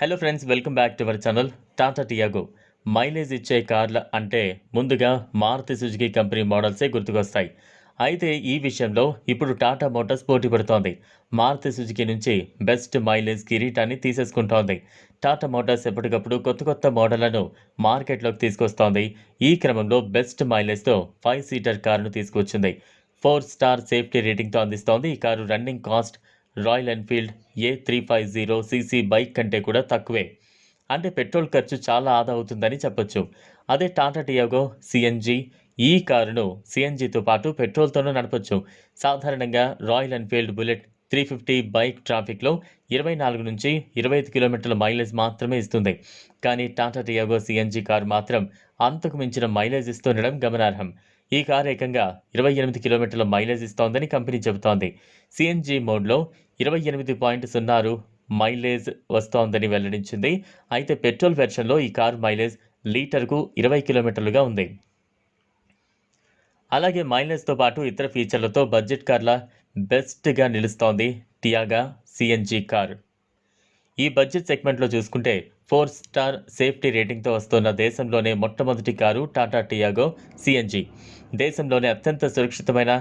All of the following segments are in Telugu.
Hello friends welcome back to our channel Tata Tiago mileage ఇచ్చే కార్ల అంటే ముందుగా మారుతి సుజుకి కంపెనీ మోడల్సే గుర్తుకొస్తాయి. అయితే ఈ విషయంలో ఇప్పుడు టాటా మోటార్స్ పోటీ పడుతోంది. మారుతి సుజుకి నుంచి బెస్ట్ మైలేజ్ కిరీటాన్ని తీసేసుకుంటోంది. టాటా మోటార్స్ ఎప్పటికప్పుడు కొత్త కొత్త మోడళ్ళను మార్కెట్లోకి తీసుకొస్తోంది. ఈ క్రమంలో బెస్ట్ మైలేజ్తో ఫైవ్ సీటర్ కారును తీసుకొచ్చింది ఫోర్ స్టార్ సేఫ్టీ రేటింగ్తో అందిస్తోంది ఈ car running cost Royal Enfield ఏ three five zero CC bike కంటే కూడా తక్కువే. అంటే పెట్రోల్ ఖర్చు చాలా ఆదా అవుతుందని చెప్పొచ్చు. అదే టాటా టియాగో సిఎన్జి ఈ కారును సిఎన్జితో పాటు పెట్రోల్తోనూ నడపొచ్చు. సాధారణంగా Royal Enfield Bullet three fifty bike ట్రాఫిక్లో ఇరవై నాలుగు నుంచి ఇరవై ఐదు కిలోమీటర్ల మైలేజ్ మాత్రమే ఇస్తుంది. కానీ టాటా టియాగో సిఎన్జి కారు మాత్రం అంతకు మించిన మైలేజ్ ఇస్తుండడం గమనార్హం. ఈ కారు ఏకంగా ఇరవై ఎనిమిది కిలోమీటర్ల మైలేజ్ ఇస్తోందని కంపెనీ చెబుతోంది. సిఎన్జి మోడ్లో ఇరవై ఎనిమిది పాయింట్ సున్నారు మైలేజ్ వస్తోందని వెల్లడించింది. అయితే పెట్రోల్ వెర్షన్లో ఈ కారు మైలేజ్ లీటర్కు ఇరవై కిలోమీటర్లుగా ఉంది. అలాగే మైలేజ్తో పాటు ఇతర ఫీచర్లతో బడ్జెట్ కార్ల బెస్ట్గా నిలుస్తోంది టియాగా సిఎన్జి కార్. ఈ బడ్జెట్ సెగ్మెంట్లో చూసుకుంటే ఫోర్ స్టార్ సేఫ్టీ రేటింగ్తో వస్తున్న దేశంలోనే మొట్టమొదటి కారు టాటా టియాగో సిఎన్జి దేశంలోనే అత్యంత సురక్షితమైన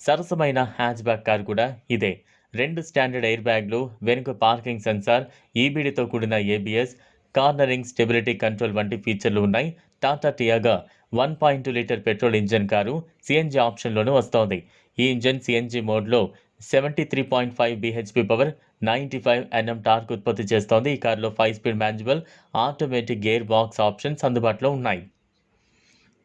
సరసమైన హ్యాచ్బ్యాక్ కారు కూడా ఇదే. రెండు స్టాండర్డ్ ఎయిర్ బ్యాగ్లు వెనుక పార్కింగ్ సెన్సార్ ఈబీడీతో కూడిన ఏబిఎస్ కార్నరింగ్ స్టెబిలిటీ కంట్రోల్ వంటి ఫీచర్లు ఉన్నాయి Tata Tiago. One point litre petrol engine car CNG ఆప్షన్లోనూ వస్తోంది. ఈ ఇంజన్ సిఎన్జి మోడ్లో seventy three point five BHP power ninety five NM torque ఉత్పత్తి చేస్తోంది. ఈ కారులో five speed manual automatic gearbox options అందుబాటులో ఉన్నాయి.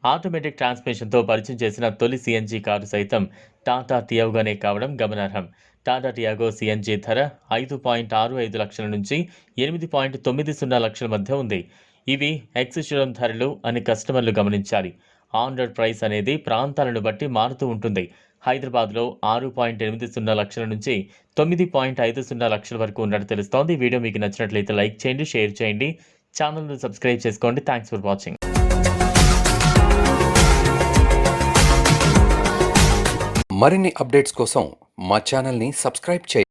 ఆటోమేటిక్ ట్రాన్స్మిషన్తో పరిచయం చేసిన తొలి సిఎన్జి కారు సైతం టాటా టియాగోనే కావడం గమనార్హం. టాటా టియాగో సిఎన్జి ధర ఐదు పాయింట్ ఆరు ఐదు లక్షల నుంచి ఎనిమిది పాయింట్ తొమ్మిది సున్నా లక్షల మధ్య ఉంది. ఇవి ఎక్సిషురం ధరలు అని కస్టమర్లు గమనించాలి. ఆన్ ప్రైస్ అనేది ప్రాంతాలను బట్టి మారుతూ ఉంటుంది. హైదరాబాద్లో ఆరు పాయింట్ ఎనిమిది సున్నా లక్షల నుంచి తొమ్మిది పాయింట్ ఐదు సున్నా లక్షల వరకు ఉన్నట్టు తెలుస్తోంది. వీడియో మీకు నచ్చినట్లయితే లైక్ చేయండి షేర్ చేయండి. ఛానల్ను సబ్స్క్రైబ్ చేసుకోండి. థ్యాంక్స్ ఫర్ వాచింగ్ మరిన్ని అప్డేట్స్ కోసం మా ఛానల్ని సబ్స్క్రైబ్ చేయండి.